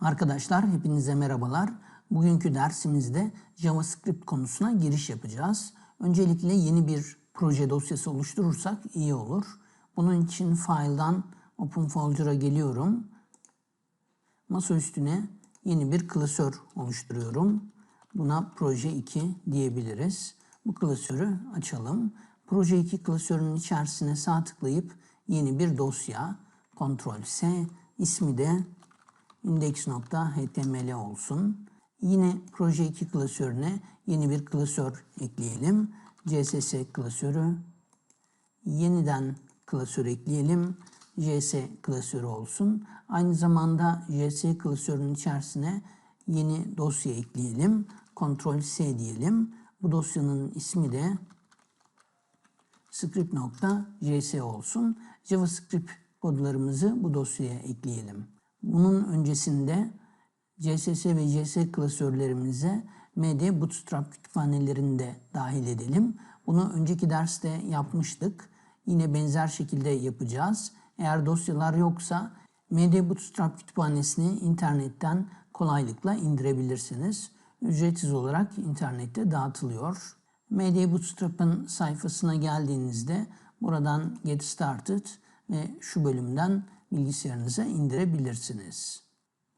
Arkadaşlar hepinize merhabalar. Bugünkü dersimizde JavaScript konusuna giriş yapacağız. Öncelikle yeni bir proje dosyası oluşturursak iyi olur. Bunun için File'dan Open Folder'a geliyorum. Masa üstüne yeni bir klasör oluşturuyorum. Buna Proje 2 diyebiliriz. Bu klasörü açalım. Proje 2 klasörünün içerisine sağ tıklayıp yeni bir dosya, Ctrl S, ismi de index.html olsun. Yine proje 2 klasörüne yeni bir klasör ekleyelim. CSS klasörü. Yeniden klasör ekleyelim. JS klasörü olsun. Aynı zamanda JS klasörünün içerisine yeni dosya ekleyelim. Ctrl S diyelim. Bu dosyanın ismi de script.js olsun. JavaScript kodlarımızı bu dosyaya ekleyelim. Bunun öncesinde CSS ve JS klasörlerimize MD Bootstrap kütüphanelerini de dahil edelim. Bunu önceki derste yapmıştık. Yine benzer şekilde yapacağız. Eğer dosyalar yoksa MD Bootstrap kütüphanesini internetten kolaylıkla indirebilirsiniz. Ücretsiz olarak internette dağıtılıyor. MD Bootstrap'ın sayfasına geldiğinizde buradan Get Started ve şu bölümden bilgisayarınıza indirebilirsiniz.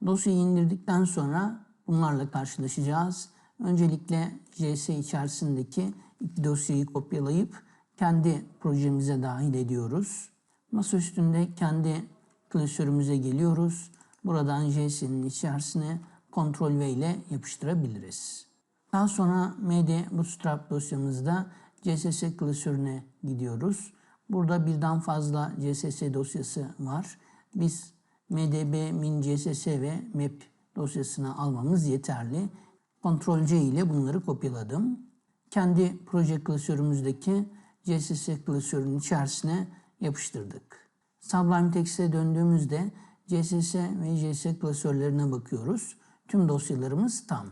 Dosyayı indirdikten sonra bunlarla karşılaşacağız. Öncelikle JS içerisindeki iki dosyayı kopyalayıp kendi projemize dahil ediyoruz. Masa üstünde kendi klasörümüze geliyoruz. Buradan JS'nin içerisine Ctrl V ile yapıştırabiliriz. Daha sonra MD Bootstrap dosyamızda CSS klasörüne gidiyoruz. Burada birden fazla CSS dosyası var. Biz mdb min css ve map dosyasını almamız yeterli. Ctrl C ile bunları kopyaladım. Kendi proje klasörümüzdeki CSS klasörünün içerisine yapıştırdık. Sublime Text'e döndüğümüzde CSS ve JS klasörlerine bakıyoruz. Tüm dosyalarımız tam.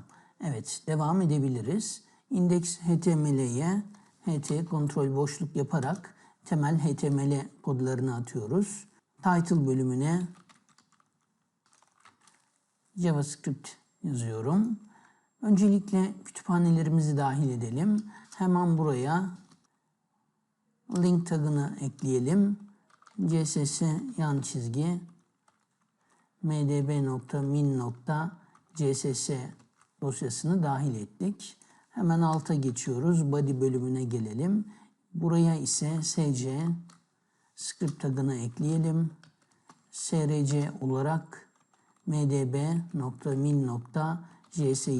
Evet, devam edebiliriz. Index HTML'ye HT kontrol boşluk yaparak temel HTML kodlarını atıyoruz. Title bölümüne JavaScript yazıyorum. Öncelikle kütüphanelerimizi dahil edelim. Hemen buraya link tagını ekleyelim. css yan çizgi mdb.min.css dosyasını dahil ettik. Hemen alta geçiyoruz. Body bölümüne gelelim. Buraya ise sc script tagını ekleyelim. src olarak mdb.min.cs'yi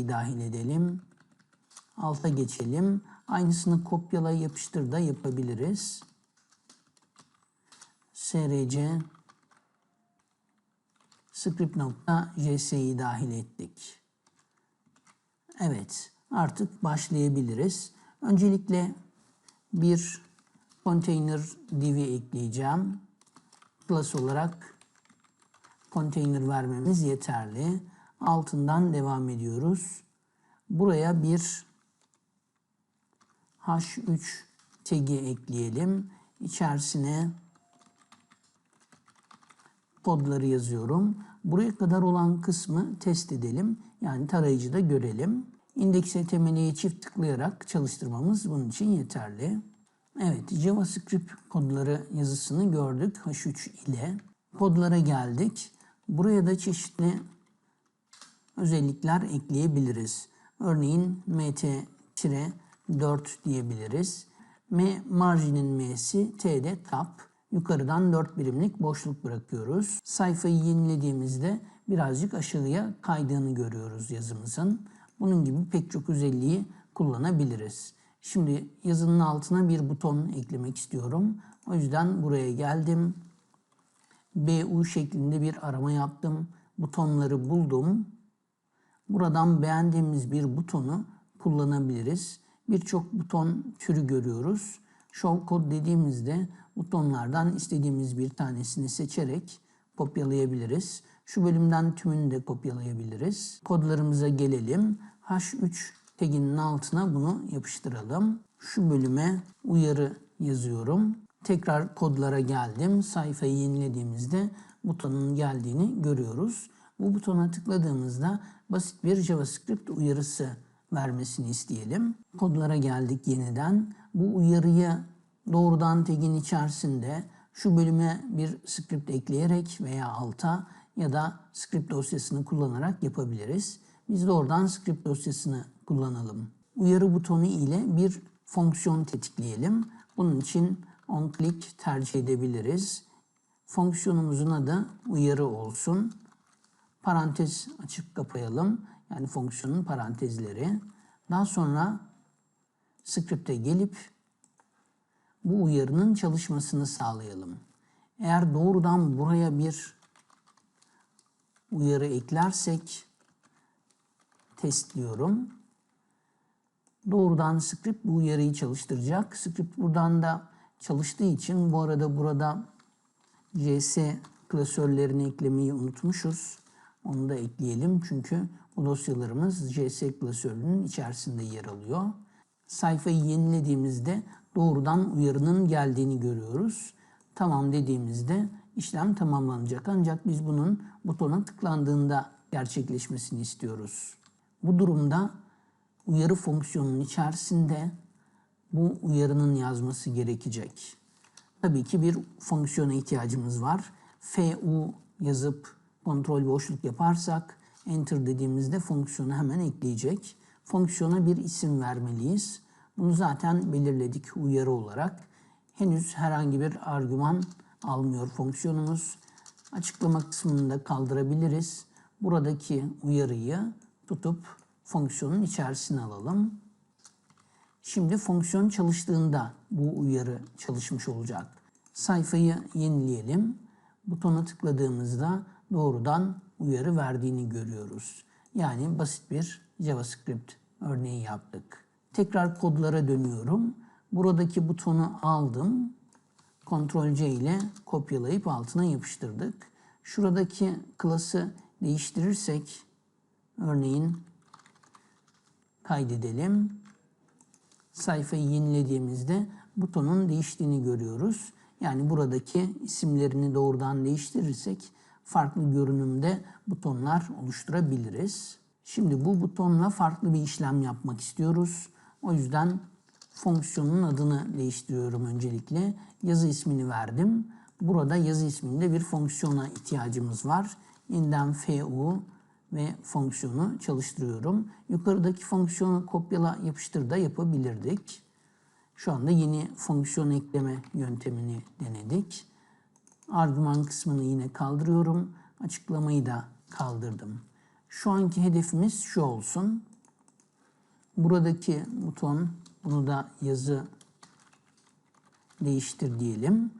dahil edelim. Alta geçelim. Aynısını kopyala yapıştır da yapabiliriz. src script.js'yi dahil ettik. Evet, artık başlayabiliriz. Öncelikle bir container div'i ekleyeceğim. Plus olarak container vermemiz yeterli. Altından devam ediyoruz. Buraya bir h3 tagi ekleyelim. İçerisine kodları yazıyorum. Buraya kadar olan kısmı test edelim. Yani tarayıcıda görelim. İndeks HTML'ye çift tıklayarak çalıştırmamız bunun için yeterli. Evet, JavaScript kodları yazısını gördük H3 ile. Kodlara geldik. Buraya da çeşitli özellikler ekleyebiliriz. Örneğin mt-4 diyebiliriz. M marjinin m'si, t'de tab. Yukarıdan 4 birimlik boşluk bırakıyoruz. Sayfayı yenilediğimizde birazcık aşağıya kaydığını görüyoruz yazımızın. Bunun gibi pek çok özelliği kullanabiliriz. Şimdi yazının altına bir buton eklemek istiyorum. O yüzden buraya geldim. BU şeklinde bir arama yaptım. Butonları buldum. Buradan beğendiğimiz bir butonu kullanabiliriz. Birçok buton türü görüyoruz. Show code dediğimizde butonlardan istediğimiz bir tanesini seçerek kopyalayabiliriz. Şu bölümden tümünü de kopyalayabiliriz. Kodlarımıza gelelim. H3 taginin altına bunu yapıştıralım. Şu bölüme uyarı yazıyorum. Tekrar kodlara geldim. Sayfayı yenilediğimizde butonun geldiğini görüyoruz. Bu butona tıkladığımızda basit bir JavaScript uyarısı vermesini isteyelim. Kodlara geldik yeniden. Bu uyarıyı doğrudan tagin içerisinde şu bölüme bir script ekleyerek veya alta ya da script dosyasını kullanarak yapabiliriz. Biz de oradan script dosyasını kullanalım. Uyarı butonu ile bir fonksiyon tetikleyelim. Bunun için on click tercih edebiliriz. Fonksiyonumuzun adı uyarı olsun. Parantez açıp kapayalım. Yani fonksiyonun parantezleri. Daha sonra script'e gelip bu uyarının çalışmasını sağlayalım. Eğer doğrudan buraya bir uyarı eklersek test diyorum. Doğrudan script bu uyarıyı çalıştıracak. Script buradan da çalıştığı için bu arada burada JS klasörlerini eklemeyi unutmuşuz. Onu da ekleyelim çünkü bu dosyalarımız JS klasörünün içerisinde yer alıyor. Sayfayı yenilediğimizde doğrudan uyarının geldiğini görüyoruz. Tamam dediğimizde işlem tamamlanacak ancak biz bunun butona tıklandığında gerçekleşmesini istiyoruz. Bu durumda uyarı fonksiyonunun içerisinde bu uyarının yazması gerekecek. Tabii ki bir fonksiyona ihtiyacımız var. fu yazıp kontrol boşluk yaparsak enter dediğimizde fonksiyonu hemen ekleyecek. Fonksiyona bir isim vermeliyiz. Bunu zaten belirledik uyarı olarak. Henüz herhangi bir argüman almıyor fonksiyonumuz. Açıklama kısmını da kaldırabiliriz. Buradaki uyarıyı tutup fonksiyonun içerisine alalım. Şimdi fonksiyon çalıştığında bu uyarı çalışmış olacak. Sayfayı yenileyelim. Butona tıkladığımızda doğrudan uyarı verdiğini görüyoruz. Yani basit bir JavaScript örneği yaptık. Tekrar kodlara dönüyorum. Buradaki butonu aldım. Ctrl C ile kopyalayıp altına yapıştırdık. Şuradaki klası değiştirirsek örneğin kaydedelim. Sayfayı yenilediğimizde butonun değiştiğini görüyoruz. Yani buradaki isimlerini doğrudan değiştirirsek farklı görünümde butonlar oluşturabiliriz. Şimdi bu butonla farklı bir işlem yapmak istiyoruz. O yüzden fonksiyonun adını değiştiriyorum öncelikle. Yazı ismini verdim. Burada yazı isminde bir fonksiyona ihtiyacımız var. Yeniden fu ve fonksiyonu çalıştırıyorum. Yukarıdaki fonksiyonu kopyala yapıştır da yapabilirdik. Şu anda yeni fonksiyon ekleme yöntemini denedik. Argüman kısmını yine kaldırıyorum. Açıklamayı da kaldırdım. Şu anki hedefimiz şu olsun. Buradaki buton, bunu da yazı değiştir diyelim.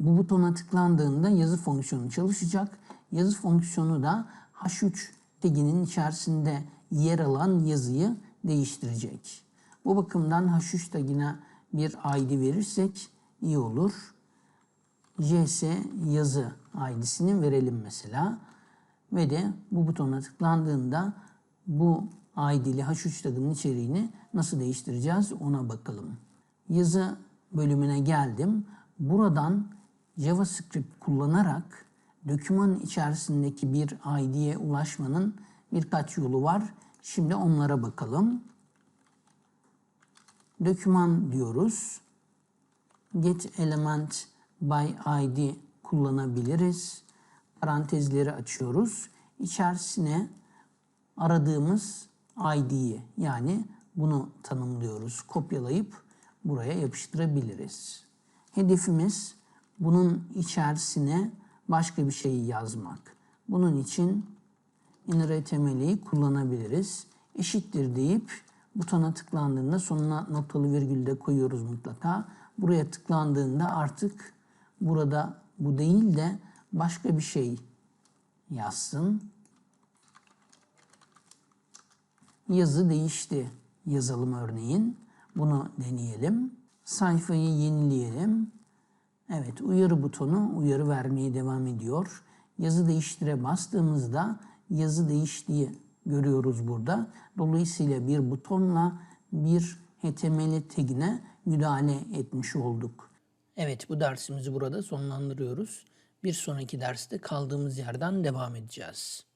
Bu butona tıklandığında yazı fonksiyonu çalışacak. Yazı fonksiyonu da H3 taginin içerisinde yer alan yazıyı değiştirecek. Bu bakımdan H3 tagine bir ID verirsek iyi olur. JS yazı ID'sini verelim mesela. Ve de bu butona tıklandığında bu ID'li H3 tagının içeriğini nasıl değiştireceğiz ona bakalım. Yazı bölümüne geldim. Buradan JavaScript kullanarak doküman içerisindeki bir ID'ye ulaşmanın birkaç yolu var. Şimdi onlara bakalım. Doküman diyoruz. Get element by ID kullanabiliriz. Parantezleri açıyoruz. İçerisine aradığımız ID'yi yani bunu tanımlıyoruz. Kopyalayıp buraya yapıştırabiliriz. Hedefimiz bunun içerisine başka bir şeyi yazmak. Bunun için inner kullanabiliriz. Eşittir deyip butona tıklandığında sonuna noktalı virgül de koyuyoruz mutlaka. Buraya tıklandığında artık burada bu değil de başka bir şey yazsın. Yazı değişti yazalım örneğin. Bunu deneyelim. Sayfayı yenileyelim. Evet uyarı butonu uyarı vermeye devam ediyor. Yazı değiştire bastığımızda yazı değiştiği görüyoruz burada. Dolayısıyla bir butonla bir HTML tagine müdahale etmiş olduk. Evet bu dersimizi burada sonlandırıyoruz. Bir sonraki derste kaldığımız yerden devam edeceğiz.